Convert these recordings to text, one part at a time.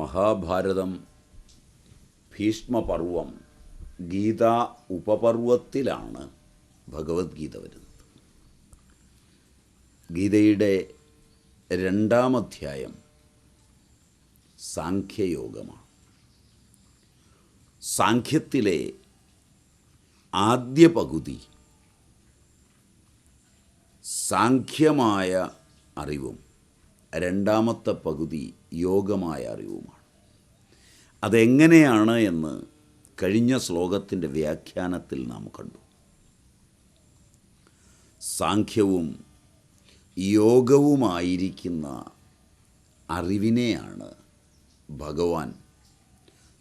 മഹാഭാരതം ഭീഷ്മപർവം ഗീത ഉപപർവത്തിലാണ് ഭഗവത്ഗീത വരുന്നത്. ഗീതയുടെ രണ്ടാം അധ്യായം സാഖ്യയോഗമാണ്. സാഖ്യത്തിലെ ആദ്യ പകുതി സാഖ്യമായ അറിവും രണ്ടാമത്തെ പകുതി യോഗമായ അറിവുമാണ്. അതെങ്ങനെയാണ് എന്ന് കഴിഞ്ഞ ശ്ലോകത്തിന്റെ വ്യാഖ്യാനത്തിൽ നാം കണ്ടു. സാഖ്യവും യോഗവുമായിരിക്കുന്ന അറിവിനെയാണ് ഭഗവാൻ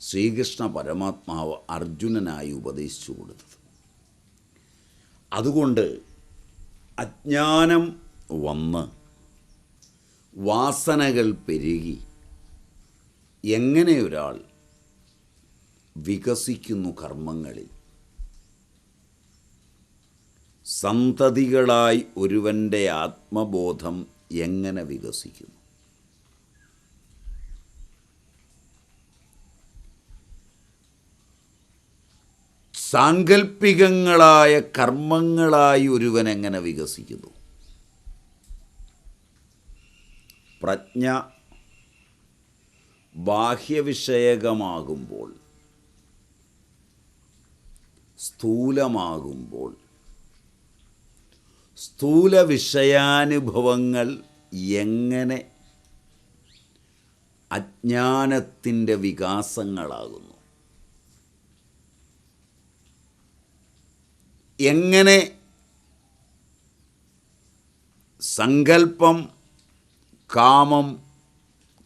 ശ്രീകൃഷ്ണ പരമാത്മാവ് അർജുനനായി ഉപദേശിച്ചു കൊടുത്തത്. അതുകൊണ്ട് അജ്ഞാനം വന്ന് വാസനകൾ പെരുകി എങ്ങനെ ഒരാൾ വികസിക്കുന്നു കർമ്മങ്ങളിൽ? സന്തതികളായി ഒരുവന്റെ ആത്മബോധം എങ്ങനെ വികസിക്കുന്നു? സാങ്കല്പികങ്ങളായ കർമ്മങ്ങളായി ഒരുവൻ എങ്ങനെ വികസിക്കുന്നു? പ്രജ്ഞ ബാഹ്യവിഷയകമാകുമ്പോൾ സ്ഥൂലമാകുമ്പോൾ സ്ഥൂല വിഷയാനുഭവങ്ങൾ എങ്ങനെ അജ്ഞാനത്തിന്റെ വികാസങ്ങളാകുന്നു? എങ്ങനെ സങ്കല്പം കാമം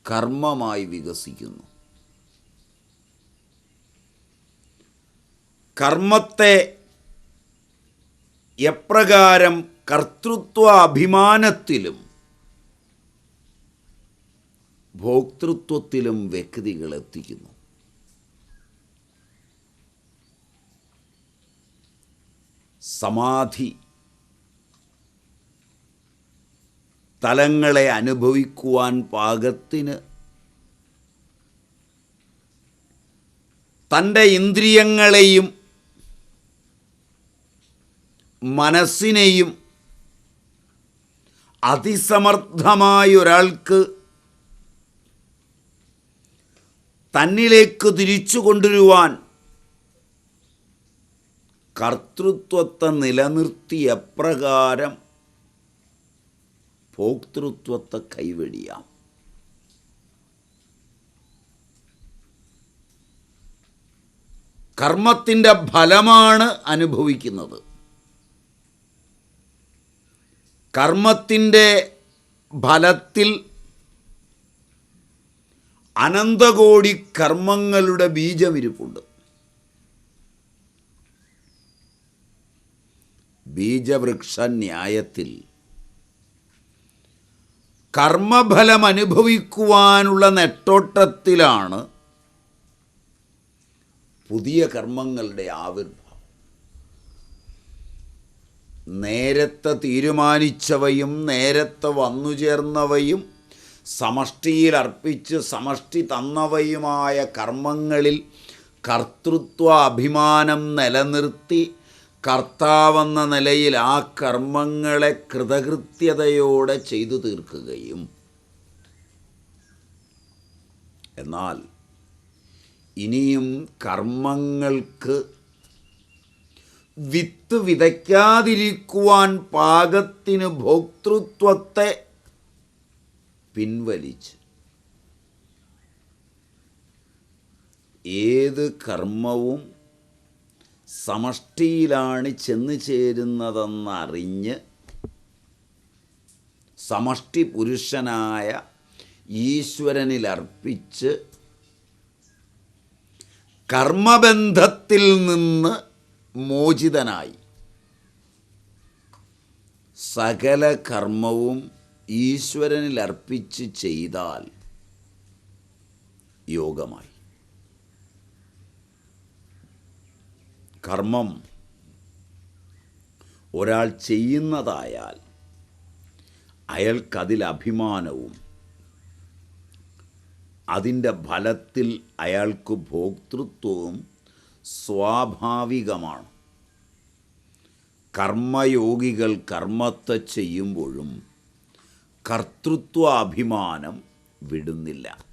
കർമ്മമായി വികസിക്കുന്നു. കർമ്മത്തെ എപ്രകാരം കർത്തൃത്വ അഭിമാനത്തിലും ഭോക്തൃത്വത്തിലും വ്യക്തികൾ എത്തിക്കുന്നു. സമാധി തലങ്ങളെ അനുഭവിക്കുവാൻ പാകത്തിന്. തന്റെ ഇന്ദ്രിയങ്ങളെയും മനസ്സിനെയും അതിസമർത്ഥമായ ഒരാൾക്ക് തന്നിലേക്ക് തിരിച്ചു കൊണ്ടുവരുവാൻ കർത്തൃത്വത്തെ നിലനിർത്തി എപ്രകാരം ഭോക്തൃത്വത്തെ കൈവെടിയാം. കർമ്മത്തിന്റെ ഫലമാണ് അനുഭവിക്കുന്നത്. കർമ്മത്തിന്റെ ഫലത്തിൽ അനന്തകോടി കർമ്മങ്ങളുടെ ബീജമിരിപ്പുണ്ട്. ബീജവൃക്ഷ ന്യായത്തിൽ കർമ്മഫലം അനുഭവിക്കുവാനുള്ള നെട്ടോട്ടത്തിലാണ് പുതിയ കർമ്മങ്ങളുടെ ആവിർഭാവം. നേരത്തെ തീരുമാനിച്ചവയും നേരത്തെ വന്നു ചേർന്നവയും സമഷ്ടിയിൽ അർപ്പിച്ച് സമഷ്ടി തന്നവയുമായ കർമ്മങ്ങളിൽ കർത്തൃത്വ അഭിമാനം നിലനിർത്തി കർത്താവെന്ന നിലയിൽ ആ കർമ്മങ്ങളെ കൃതകൃത്യതയോടെ ചെയ്തു തീർക്കുകയും. എന്നാൽ ഇനിയും കർമ്മങ്ങൾക്ക് വിത്ത് വിതയ്ക്കാതിരിക്കുവാൻ പാകത്തിന് ഭോക്തൃത്വത്തെ പിൻവലിച്ച് ഏത് കർമ്മവും സമഷ്ടിയിലാണ് ചെന്ന് ചേരുന്നതെന്നറിഞ്ഞ് സമഷ്ടി പുരുഷനായ ഈശ്വരനിൽ അർപ്പിച്ച് കർമ്മബന്ധത്തിൽ നിന്ന് മോചിതനായി. സകല കർമ്മവും ഈശ്വരനിൽ അർപ്പിച്ച് ചെയ്താൽ യോഗമായി. കർമ്മം. ഒരാൾ ചെയ്യുന്നതായാൽ അയാൾക്കതിൽ അഭിമാനവും അതിന്റെ ഫലത്തിൽ അയാൾക്ക് ഭോക്തൃത്വവും സ്വാഭാവികമാണ്. കർമ്മയോഗികൾ കർമ്മത്തെ ചെയ്യുമ്പോഴും കർത്തൃത്വാഭിമാനം വിടുന്നില്ല.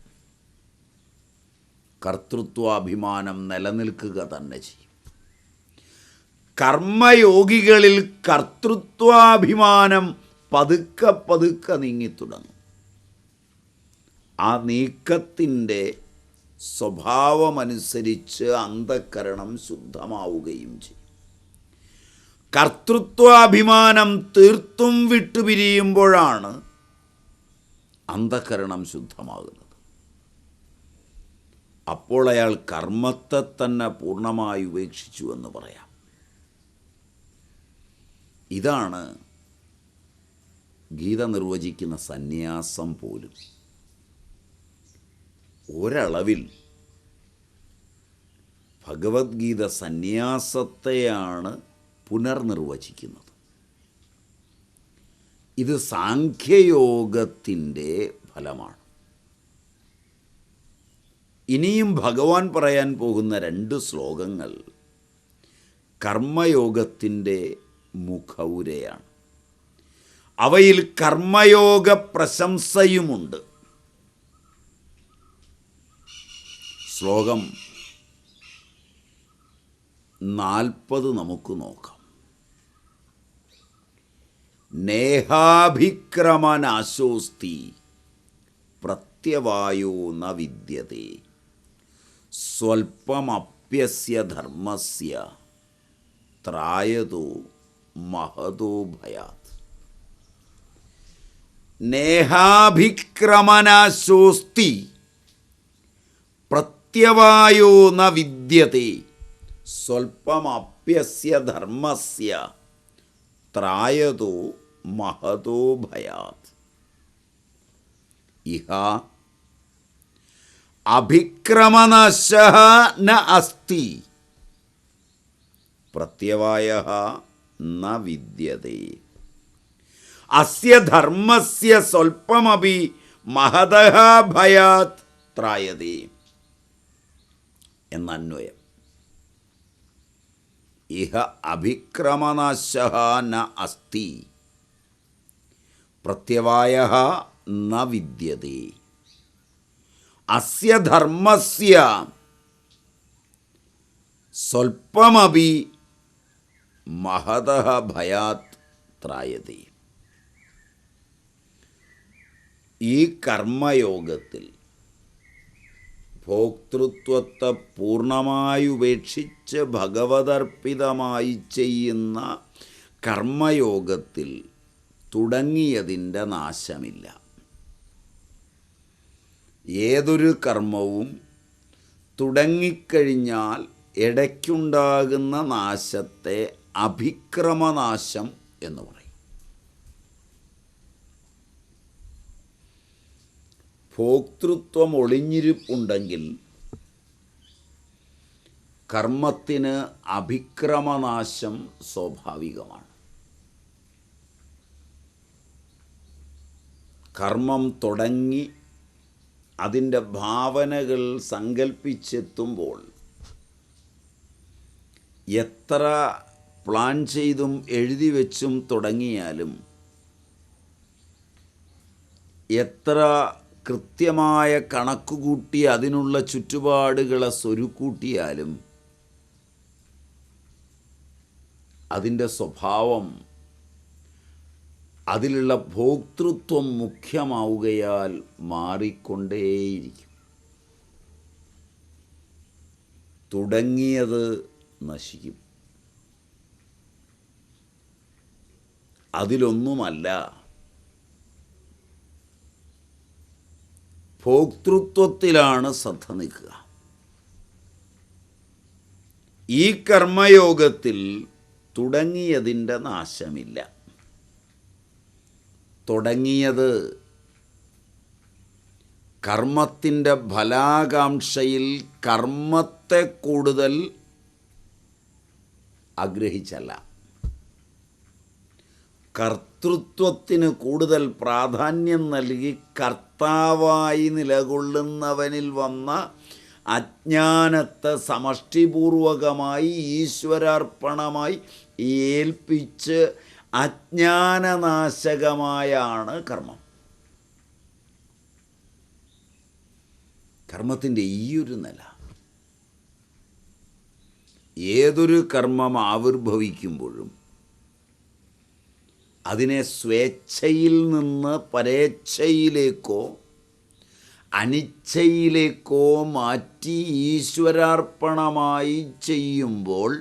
കർത്തൃത്വാഭിമാനം നിലനിൽക്കുക തന്നെ ചെയ്യും. കർമ്മയോഗികളിൽ കർത്തൃത്വാഭിമാനം പതുക്കെ പതുക്കെ നീങ്ങിത്തുടങ്ങും ആ നീക്കത്തിന്റെ സ്വഭാവമനുസരിച്ച് അന്ധക്കരണം ശുദ്ധമാവുകയും ചെയ്യും. കർത്തൃത്വാഭിമാനം തീർത്തും വിട്ടുപിരിയുമ്പോഴാണ് അന്ധകരണം ശുദ്ധമാകുന്നത്. അപ്പോൾ അയാൾ കർമ്മത്തെ തന്നെ പൂർണമായി ഉപേക്ഷിച്ചു എന്ന് പറയാം. ഇതാണ് ഗീത നിർവചിക്കുന്ന സന്യാസം പോലും. ഒരളവിൽ ഭഗവത്ഗീത സന്യാസത്തെയാണ് പുനർനിർവചിക്കുന്നത്. ഇത് സാഖ്യയോഗത്തിന്റെ ഫലമാണ്. ഇനിയും ഭഗവാൻ പറയാൻ പോകുന്ന രണ്ട് ശ്ലോകങ്ങൾ കർമ്മയോഗത്തിന്റെ മുഖവുരയാണ് അവയിൽ കർമ്മയോഗ പ്രശംസയുമുണ്ട്. ശ്ലോകം നാൽപ്പത് നമുക്ക് നോക്കാം. നേഹാഭിക്രമനാശോസ്തി പ്രത്യവായോ ന വിദ്യത്തെ സ്വൽപ്പമപ്യസ്യ ധർമ്മസ്യ ത്രായതോ മഹതോ ഭയാത് നേഹാഭിക്രമനാശോസ്തി പ്രത്യവായോ ന വിദ്യത്തെ സ്വൽപ്പമപ്യസ്യ ധർമ്മസ്യ ത്രായതോ മഹതോ ഭയാത് ഇഹ അഭിക്രമനശ ന അസ്തി. പ്രത്യവായ ന വിദ്യത്തെ അസ്യ ധർമ്മസ്യ സ്വൽപ്പമപി മഹത ഭയാത് ത്രായതേ. എന്നന്വയം. ഇഹ അഭിക്രമനാശ ന അസ്തി. പ്രത്യവായ ന വിദ്യത്തെ അസ്യ ധർമ്മസ്യ സ്വൽപ്പമപി മഹത ഭയാത് ത്രായതി. ഈ കർമ്മയോഗത്തിൽ ഭോക്തൃത്വത്തെ പൂർണമായി ഉപേക്ഷിച്ച് ഭഗവതർപ്പിതമായി ചെയ്യുന്ന കർമ്മയോഗത്തിൽ തുടങ്ങിയതിന്റെ നാശമില്ല. ഏതൊരു കർമ്മവും തുടങ്ങിക്കഴിഞ്ഞാൽ ഇടയ്ക്കുണ്ടാകുന്ന നാശത്തെ അഭിക്രമനാശം എന്ന് പറയും. ഭോക്തൃത്വം ഒളിഞ്ഞിരിപ്പുണ്ടെങ്കിൽ കർമ്മത്തിന് അഭിക്രമനാശം സ്വാഭാവികമാണ്. കർമ്മം തുടങ്ങി അതിന്റെ ഭാവനകൾ സങ്കല്പിച്ചെത്തുമ്പോൾ എത്ര പ്ലാൻ ചെയ്തും എഴുതി വെച്ചും തുടങ്ങിയാലും എത്ര കൃത്യമായ കണക്കുകൂട്ടി അതിനുള്ള ചുറ്റുപാടുകളെ സ്വരുക്കൂട്ടിയാലും അതിന്റെ സ്വഭാവം അതിലുള്ള ഭോക്തൃത്വം മുഖ്യമാവുകയാൽ മാറിക്കൊണ്ടേയിരിക്കും. തുടങ്ങിയത് നശിക്കും. അതിലൊന്നുമല്ല. ഭോക്തൃത്വത്തിലാണ് ശ്രദ്ധ നിൽക്കുക ഈ കർമ്മയോഗത്തിൽ തുടങ്ങിയതിന്റെ നാശമില്ല. തുടങ്ങിയത് കർമ്മത്തിന്റെ ഫലാകാംക്ഷയിൽ കർമ്മത്തെ കൂടുതൽ ആഗ്രഹിച്ചല്ല. കർത്തൃത്വത്തിന് കൂടുതൽ പ്രാധാന്യം നൽകി കർത്താവായി നിലകൊള്ളുന്നവനിൽ വന്ന അജ്ഞാനത്തെ സമഷ്ടിപൂർവകമായി ഈശ്വരാർപ്പണമായി ഏൽപ്പിച്ച് അജ്ഞാനനാശകമായാണ് കർമ്മം. കർമ്മത്തിന്റെ ഈയൊരു നില ഏതൊരു കർമ്മം ആവിർഭവിക്കുമ്പോഴും അതിനെ സ്വേച്ഛയിൽ നിന്ന് പരേച്ഛയിലേക്കോ അനിച്ഛയിലേക്കോ മാറ്റി ഈശ്വരാർപ്പണമായി ചെയ്യുമ്പോൾ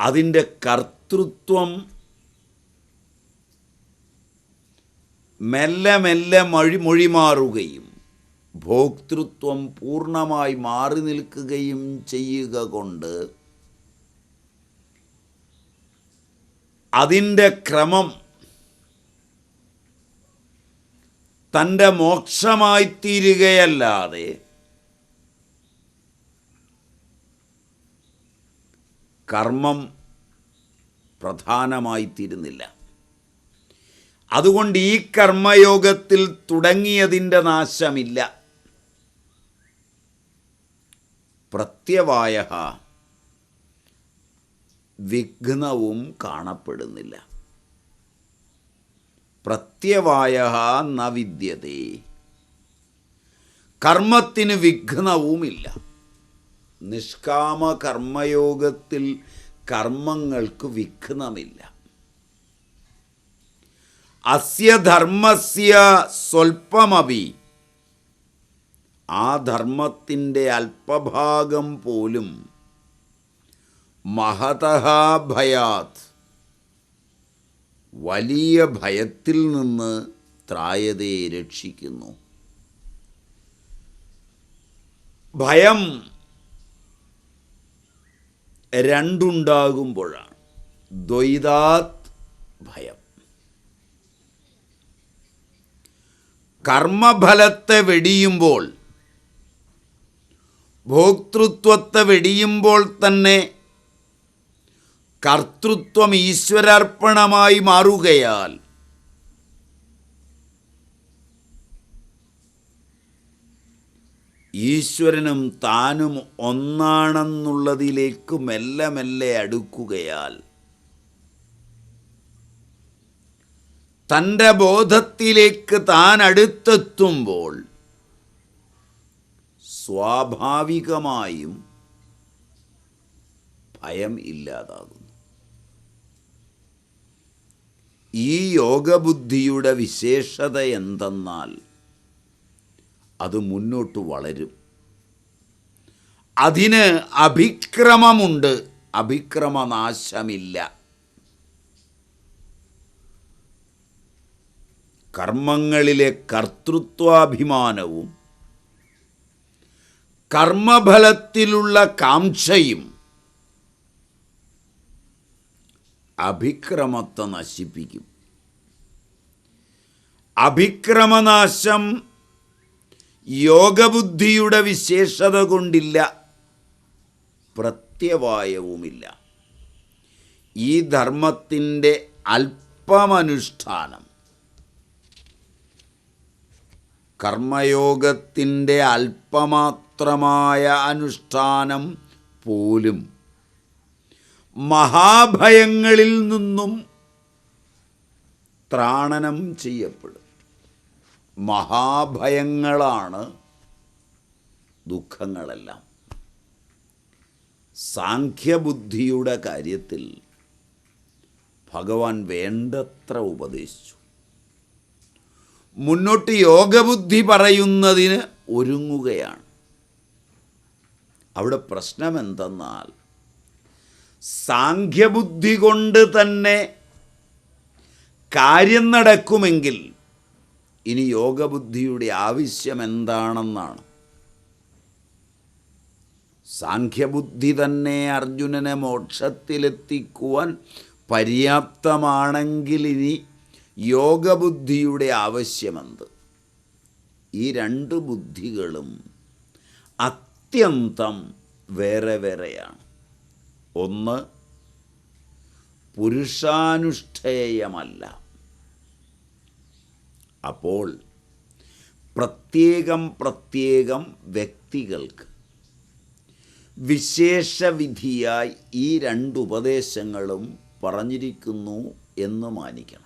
അതിന്റെ കർത്തൃത്വം മെല്ലെ മെല്ലെ മഴി മൊഴിമാറുകയും ഭോക്തൃത്വം പൂർണമായി മാറി നിൽക്കുകയും ചെയ്യുക കൊണ്ട് അതിന്റെ ക്രമം തന്റെ മോക്ഷമായി തീരുകയല്ലാതെ കർമ്മം പ്രധാനമായി തീരുന്നില്ല. അതുകൊണ്ട് ഈ കർമ്മയോഗത്തിൽ തുടങ്ങിയതിന്റെ നാശമില്ല. പ്രത്യവായ വിഘ്നവും കാണപ്പെടുന്നില്ല. പ്രത്യവായ ന വിദ്യതേ. കർമ്മത്തിന് വിഘ്നവുമില്ല. നിഷ്കാമ കർമ്മയോഗത്തിൽ കർമ്മങ്ങൾക്ക് വിഘ്നമില്ല. അസ്യ ധർമ്മസ്യ സ്വൽപ്പമപി. ആ ധർമ്മത്തിന്റെ അല്പഭാഗം പോലും മഹതഃ ഭയാത്. വലിയ ഭയത്തിൽ നിന്ന് ത്രായതയെ രക്ഷിക്കുന്നു. ഭയം രണ്ടുണ്ടാകുമ്പോഴാണ്. ദ്വൈതാത് ഭയം. കർമ്മഫലത്തെ വെടിയുമ്പോൾ ഭോക്തൃത്വത്തെ വെടിയുമ്പോൾ തന്നെ കർത്തൃത്വം ഈശ്വരാർപ്പണമായി മാറുകയാൽ ഈശ്വരനും താനും ഒന്നാണെന്നുള്ളതിലേക്ക് മെല്ലെ മെല്ലെ അടുക്കുകയാൽ തന്റെ ബോധത്തിലേക്ക് താൻ അടുത്തെത്തുമ്പോൾ സ്വാഭാവികമായും ഭയം ഇല്ലാതാകുന്നു. ഈ യോഗബുദ്ധിയുടെ വിശേഷത എന്തെന്നാൽ അത് മുന്നോട്ട് വളരും. അതിന് അഭിക്രമമുണ്ട്. അഭിക്രമനാശമില്ല. കർമ്മങ്ങളിലെ കർത്തൃത്വാഭിമാനവും കർമ്മഫലത്തിലുള്ള കാംക്ഷയും അഭിക്രമത്തെ നശിപ്പിക്കും. അഭിക്രമനാശം യോഗബുദ്ധിയുടെ വിശേഷത കൊണ്ടില്ല പ്രത്യവായവുമില്ല. ഈ ധർമ്മത്തിന്റെ അല്പമനുഷ്ഠാനം കർമ്മയോഗത്തിന്റെ അല്പമാത്രമായ അനുഷ്ഠാനം പോലും മഹാഭയങ്ങളിൽ നിന്നും ത്രാണനം ചെയ്യപ്പെടും. മഹാഭയങ്ങളാണ് ദുഃഖങ്ങളെല്ലാം. സാഖ്യബുദ്ധിയുടെ കാര്യത്തിൽ ഭഗവാൻ വേണ്ടത്ര ഉപദേശിച്ചു. മുന്നോട്ട് യോഗബുദ്ധി പറയുന്നതിന് ഒരുങ്ങുകയാണ്. അവിടെ പ്രശ്നം എന്തെന്നാൽ സാഖ്യബുദ്ധി കൊണ്ട് തന്നെ കാര്യം നടക്കുമെങ്കിൽ ഇനി യോഗബുദ്ധിയുടെ ആവശ്യം എന്താണെന്നാണ്. സാഖ്യബുദ്ധി തന്നെ അർജുനനെ മോക്ഷത്തിലെത്തിക്കുവാൻ പര്യാപ്തമാണെങ്കിൽ ഇനി യോഗബുദ്ധിയുടെ ആവശ്യമെന്ത്? ഈ രണ്ട് ബുദ്ധികളും അത്യന്തം വേറെ വേറെയാണ്. ഒന്ന് പുരുഷാനുഷ്ഠേയമല്ല. അപ്പോൾ പ്രത്യേകം പ്രത്യേകം വ്യക്തികൾക്ക് വിശേഷവിധിയായി ഈ രണ്ട് ഉപദേശങ്ങളും പറഞ്ഞിരിക്കുന്നു എന്ന് മാനിക്കണം.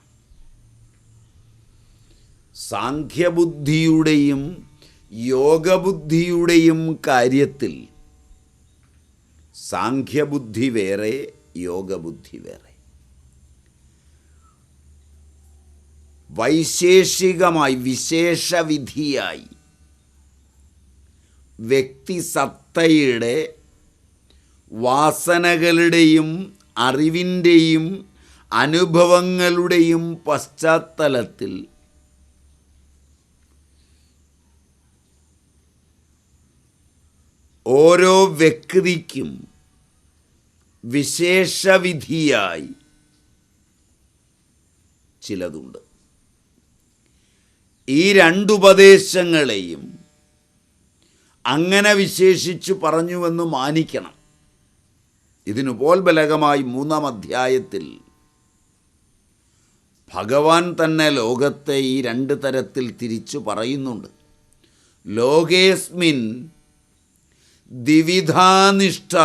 സാഖ്യബുദ്ധിയുടെയും യോഗബുദ്ധിയുടെയും കാര്യത്തിൽ സാഖ്യബുദ്ധി വേറെ യോഗബുദ്ധി വേറെ. വൈശേഷികമായി വിശേഷവിധിയായി വ്യക്തിസത്തയുടെ വാസനകളുടെയും അറിവിന്റെയും അനുഭവങ്ങളുടെയും പശ്ചാത്തലത്തിൽ ഓരോ വ്യക്തിക്കും വിശേഷവിധിയായി ചിലതുണ്ട്. ഈ രണ്ടുപദേശങ്ങളെയും അങ്ങനെ വിശേഷിച്ചു പറഞ്ഞുവെന്ന് മാനിക്കണം. ഇതിനു പോൽബലകമായി മൂന്നാം അധ്യായത്തിൽ ഭഗവാൻ തന്നെ ലോകത്തെ ഈ രണ്ട് തരത്തിൽ തിരിച്ചു പറയുന്നുണ്ട്. ലോകേസ്മിൻ ദിവിധാനിഷ്ഠ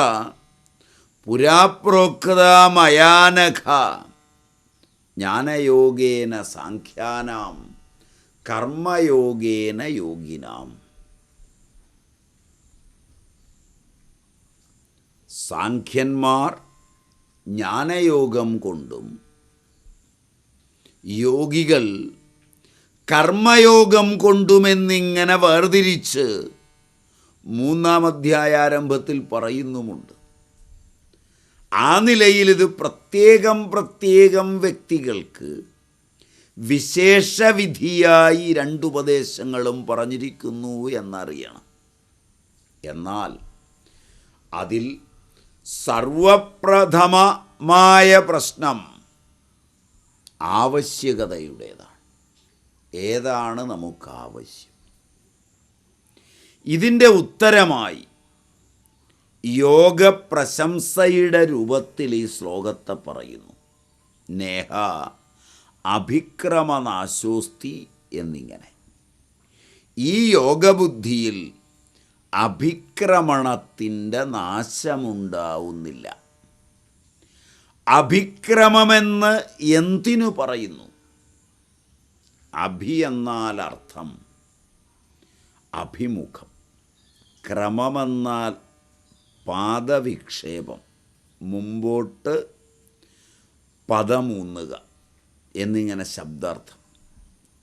പുരാപ്രോക്തമയാനഘ ജ്ഞാനയോഗേന സാഖ്യാനാം കർമ്മയോഗേന യോഗിനാം. സാഖ്യന്മാർ ജ്ഞാനയോഗം കൊണ്ടും യോഗികൾ കർമ്മയോഗം കൊണ്ടുമെന്നിങ്ങനെ വേർതിരിച്ച് മൂന്നാം അധ്യായാരംഭത്തിൽ പറയുന്നുമുണ്ട്. ആ നിലയിൽ ഇത് പ്രത്യേകം പ്രത്യേകം വ്യക്തികൾക്ക് വിശേഷവിധിയായി രണ്ടുപദേശങ്ങളും പറഞ്ഞിരിക്കുന്നു എന്നറിയണം. എന്നാൽ അതിൽ സർവപ്രഥമമായ പ്രശ്നം ആവശ്യകതയുടേതാണ്. ഏതാണ് നമുക്ക് ആവശ്യം ഇതിന്റെ ഉത്തരമായി യോഗ പ്രശംസയുടെ രൂപത്തിൽ ഈ ശ്ലോകത്തെ പറയുന്നു. നേഹ അഭിക്രമനാശോസ്തി എന്നിങ്ങനെ. ഈ യോഗബുദ്ധിയിൽ അഭിക്രമണത്തിന്റെ നാശമുണ്ടാവുന്നില്ല. അഭിക്രമമെന്ന് എന്തിനു പറയുന്നു? അഭി എന്നാൽ അർത്ഥം അഭിമുഖം. ക്രമമെന്നാൽ പാദവിക്ഷേപം. മുമ്പോട്ട് പദമൂന്നുക എന്നിങ്ങനെ ശബ്ദാർത്ഥം.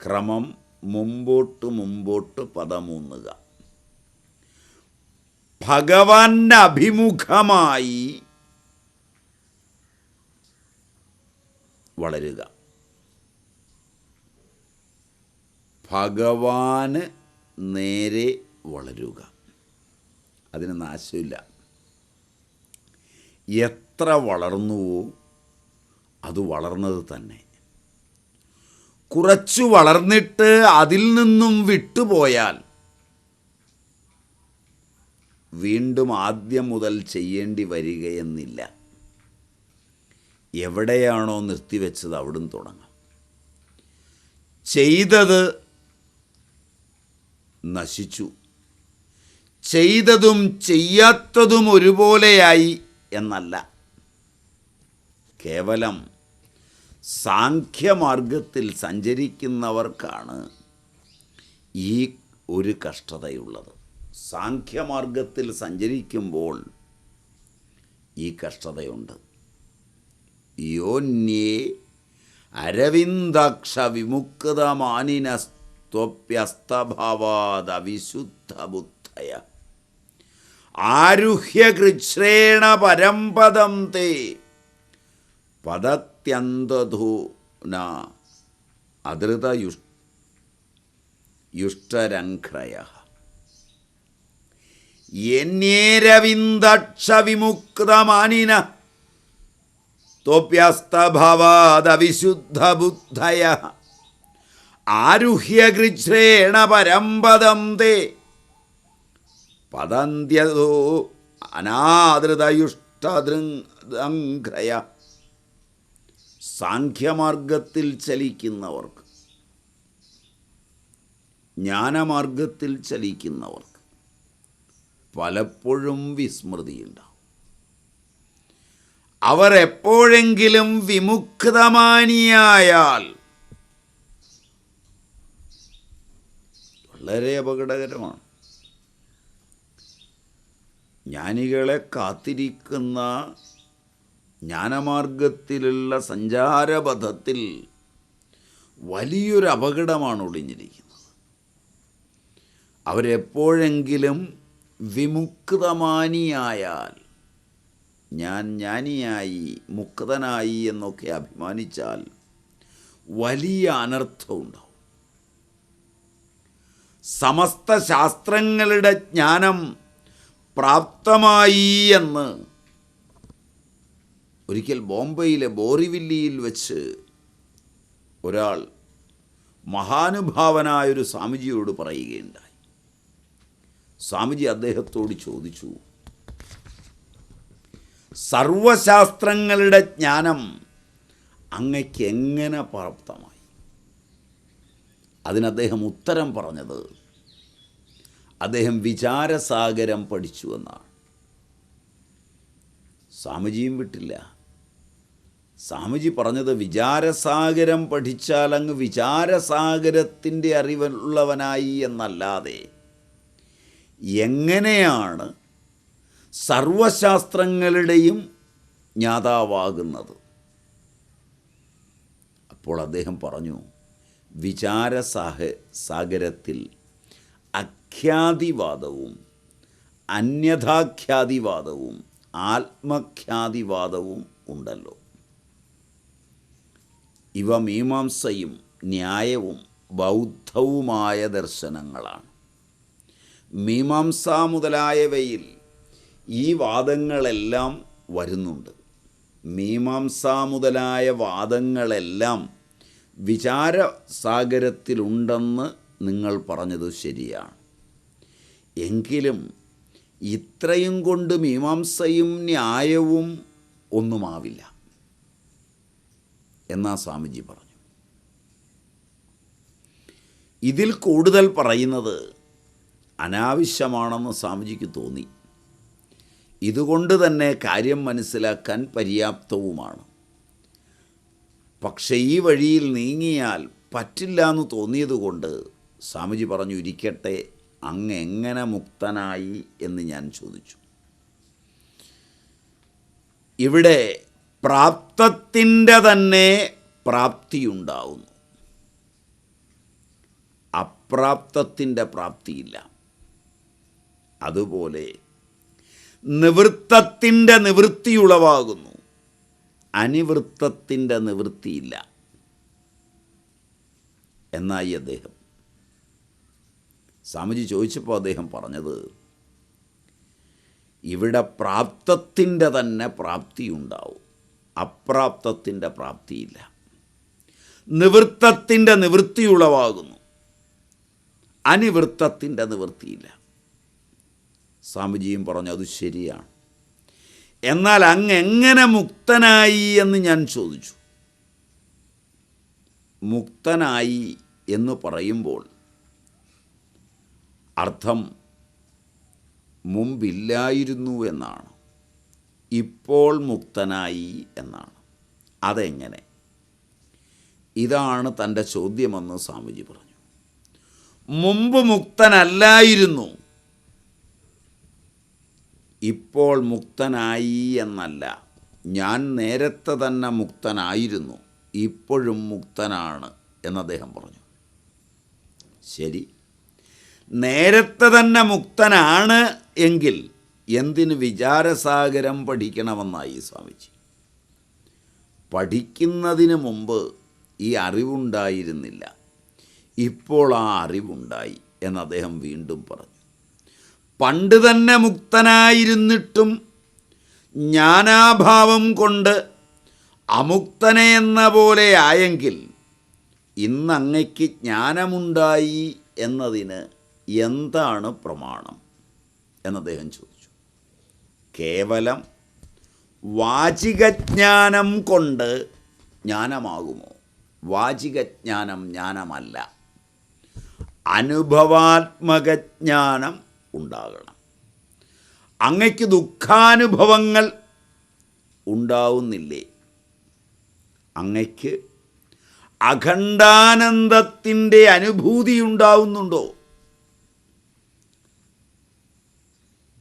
ക്രമം മുമ്പോട്ട് മുമ്പോട്ട് പദമൂന്നുക. ഭഗവാന്റെ അഭിമുഖമായി വളരുക. ഭഗവാന് നേരെ വളരുക. അതിന് നാശമില്ല. എത്ര വളർന്നുവോ അത് വളർന്നത് തന്നെ. കുറച്ചു വളർന്നിട്ട് അതിൽ നിന്നും വിട്ടുപോയാൽ വീണ്ടും ആദ്യം മുതൽ ചെയ്യേണ്ടി വരികയെന്നില്ല. എവിടെയാണോ നിർത്തിവെച്ചത് അവിടും തുടങ്ങാം. ചെയ്തത് നശിച്ചു. ചെയ്തതും ചെയ്യാത്തതും ഒരുപോലെയായി എന്നല്ല. കേവലം സാഖ്യമാർഗത്തിൽ സഞ്ചരിക്കുന്നവർക്കാണ് ഈ ഒരു കഷ്ടതയുള്ളത്. സാഖ്യമാർഗത്തിൽ സഞ്ചരിക്കുമ്പോൾ ഈ കഷ്ടതയുണ്ട്. യോന്യേ അരവിന്ദാക്ഷ വിമുക്തമാനിനസ്ത്വപ്യസ്തഭാവാദവിശുദ്ധബുദ്ധയ ആരുഹ്യ കൃച്ഛ്രേണ പരംപദം തേ പദത്യന്തധൂന അധൃതയുഷ് യുഷ്ടരംഘ്രയ. എന്നേരവിന്ദക്ഷവിമുക്തമാനിന തോപ്യസ്തഭവാദവിശുദ്ധബുദ്ധയ ആരുഹ്യകൃശ്രേണ പരമ്പദം തേ പദന്ത്യതോ അനാദൃതയുഷ്ടൃഘ്രയ സാഖ്യമാർഗത്തിൽ ചലിക്കുന്നവർക്ക്. ജ്ഞാനമാർഗത്തിൽ ചലിക്കുന്നവർക്ക്. പലപ്പോഴും വിസ്മൃതിയുണ്ടാവും. അവർ എപ്പോഴെങ്കിലും വിമുക്തമാനിയായാൽ വളരെ അപകടകരമാണ്. ജ്ഞാനികളെ കാത്തിരിക്കുന്ന ജ്ഞാനമാർഗത്തിലുള്ള സഞ്ചാരപഥത്തിൽ വലിയൊരു അപകടമാണ് ഒളിഞ്ഞിരിക്കുന്നത്. അവരെപ്പോഴെങ്കിലും വിമുക്തമാനിയായാൽ ഞാൻ ജ്ഞാനിയായി മുക്തനായി എന്നൊക്കെ അഭിമാനിച്ചാൽ വലിയ അനർത്ഥമുണ്ടാവും സമസ്ത ശാസ്ത്രങ്ങളുടെ ജ്ഞാനം പ്രാപ്തമായി എന്ന്. ഒരിക്കൽ ബോംബെയിലെ ബോറിവില്ലിയിൽ വെച്ച് ഒരാൾ മഹാനുഭാവനായൊരു സ്വാമിജിയോട് പറയുകയുണ്ടായി. സ്വാമിജി അദ്ദേഹത്തോട് ചോദിച്ചു സർവശാസ്ത്രങ്ങളുടെ ജ്ഞാനം അങ്ങയ്ക്ക് എങ്ങനെ പ്രാപ്തമായി? അതിനദ്ദേഹം ഉത്തരം പറഞ്ഞത് അദ്ദേഹം വിചാരസാഗരം പഠിച്ചു എന്നാണ്. സ്വാമിജിയും വിട്ടില്ല. സ്വാമിജി പറഞ്ഞത് വിചാരസാഗരം പഠിച്ചാൽ അങ്ങ് വിചാരസാഗരത്തിന്റെ അറിവുള്ളവനായി എന്നല്ലാതെ എങ്ങനെയാണ് സർവശാസ്ത്രങ്ങളുടെയും ജ്ഞാതാവാകുന്നത്? അപ്പോൾ അദ്ദേഹം പറഞ്ഞു വിചാരസാഹ സാഗരത്തിൽ അഖ്യാതിവാദവും അന്യഥാഖ്യാതിവാദവും ആത്മഖ്യാതിവാദവും ഉണ്ടല്ലോ. ഇവ മീമാംസയും ന്യായവും ബൗദ്ധവുമായ ദർശനങ്ങളാണ്. മീമാംസ മുതലായവയിൽ ഈ വാദങ്ങളെല്ലാം വരുന്നുണ്ട്. മീമാംസ മുതലായ വാദങ്ങളെല്ലാം വിചാരസാഗരത്തിലുണ്ടെന്ന് നിങ്ങൾ പറഞ്ഞത് ശരിയാണ്. എങ്കിലും ഇത്രയും കൊണ്ട് മീമാംസയും ന്യായവും ഒന്നുമാവില്ല. എന്നാ സ്വാമിജി പറഞ്ഞു. ഇതിൽ കൂടുതൽ പറയുന്നത് അനാവശ്യമാണെന്ന് സ്വാമിജിക്ക് തോന്നി. ഇതുകൊണ്ട് തന്നെ കാര്യം മനസ്സിലാക്കാൻ പര്യാപ്തവുമാണ്. പക്ഷേ ഈ വഴിയിൽ നീങ്ങിയാൽ പറ്റില്ല എന്ന് തോന്നിയതുകൊണ്ട് സ്വാമിജി പറഞ്ഞു ഇരിക്കട്ടെ അങ്ങ് എങ്ങനെ മുക്തനായി? എന്ന് ഞാൻ ചോദിച്ചു. ഇവിടെ പ്രാപ്തത്തിന്റെ തന്നെ പ്രാപ്തിയുണ്ടാവുന്നു. അപ്രാപ്തത്തിന്റെ പ്രാപ്തിയില്ല. അതുപോലെ നിവൃത്തത്തിന്റെ നിവൃത്തി ഉളവാകുന്നു അനിവൃത്തത്തിന്റെ നിവൃത്തിയില്ല. എന്നായി അദ്ദേഹം. സ്വാമിജി ചോദിച്ചപ്പോൾ അദ്ദേഹം പറഞ്ഞത് ഇവിടെ പ്രാപ്തത്തിന്റെ തന്നെ പ്രാപ്തി പ്രാപ്തിയുണ്ടാവും. അപ്രാപ്തത്തിന്റെ പ്രാപ്തിയില്ല. നിവൃത്തത്തിന്റെ നിവൃത്തി ഉളവാകുന്നു. അനിവൃത്തത്തിന്റെ നിവൃത്തിയില്ല. സ്വാമിജിയും പറഞ്ഞു അത് ശരിയാണ്. എന്നാൽ അങ്ങ് എങ്ങനെ മുക്തനായി എന്ന് ഞാൻ ചോദിച്ചു. മുക്തനായി എന്ന് പറയുമ്പോൾ അർത്ഥം മുമ്പില്ലായിരുന്നു എന്നാണ്. ഇപ്പോൾ മുക്തനായി എന്നാണ്. അതെങ്ങനെ? ഇതാണ് തന്റെ ചോദ്യമെന്ന് സ്വാമിജി പറഞ്ഞു. മുമ്പ് മുക്തനല്ലായിരുന്നു. ഇപ്പോൾ മുക്തനായി എന്നല്ല. ഞാൻ നേരത്തെ തന്നെ മുക്തനായിരുന്നു. ഇപ്പോഴും മുക്തനാണ് എന്ന് അദ്ദേഹം പറഞ്ഞു. ശരി. നേരത്തെ തന്നെ മുക്തനാണ് എങ്കിൽ എന്തിന് വിചാരസാഗരം പഠിക്കണമെന്നായി സ്വാമിജി? പഠിക്കുന്നതിന് മുമ്പ് ഈ അറിവുണ്ടായിരുന്നില്ല. ഇപ്പോൾ ആ അറിവുണ്ടായി എന്ന് അദ്ദേഹം വീണ്ടും പറഞ്ഞു. പണ്ട് തന്നെ മുക്തനായിരുന്നിട്ടും ജ്ഞാനാഭാവം കൊണ്ട് അമുക്തനെ എന്ന പോലെ ആയെങ്കിൽ ഇന്നങ്ങയ്ക്ക് ജ്ഞാനമുണ്ടായി എന്നതിന് എന്താണ് പ്രമാണം എന്ന് അദ്ദേഹം ചോദിച്ചു. കേവലം വാചികജ്ഞാനം കൊണ്ട് ജ്ഞാനമാകുമോ? വാചികജ്ഞാനം ജ്ഞാനമല്ല. അനുഭവാത്മകജ്ഞാനം ഉണ്ടാകണം. അങ്ങയ്ക്ക് ദുഃഖാനുഭവങ്ങൾ ഉണ്ടാവുന്നില്ലേ? അങ്ങയ്ക്ക് അഖണ്ഡാനന്ദത്തിന്റെ അനുഭൂതി ഉണ്ടാവുന്നുണ്ടോ?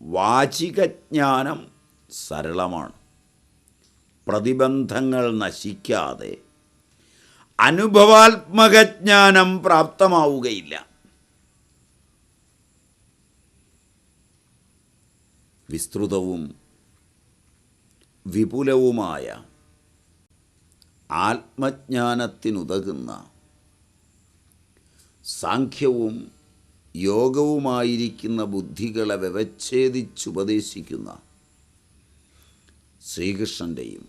വാചികജ്ഞാനം സരളമാണ്. പ്രതിബന്ധങ്ങൾ നശിക്കാതെ അനുഭവാത്മകജ്ഞാനം പ്രാപ്തമാവുകയില്ല. വിസ്തൃതവും വിപുലവുമായ ആത്മജ്ഞാനത്തിനുതകുന്ന സാഖ്യവും യോഗവുമായിരിക്കുന്ന ബുദ്ധികളെ വ്യവച്ഛേദിച്ചുപദേശിക്കുന്ന ശ്രീകൃഷ്ണന്റെയും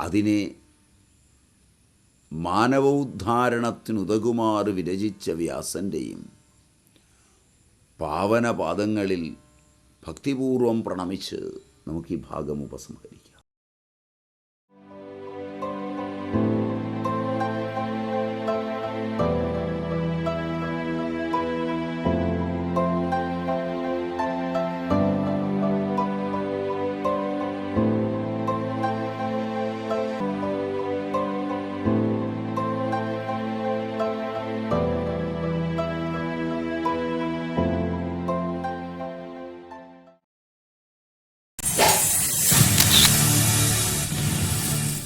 അതിനെ മാനവോദ്ധാരണത്തിനുതകുമാറ് വിരചിച്ച വ്യാസന്റെയും പാവനപാദങ്ങളിൽ ഭക്തിപൂർവം പ്രണമിച്ച് നമുക്ക് ഈ ഭാഗം ഉപസംഹരിക്കാം.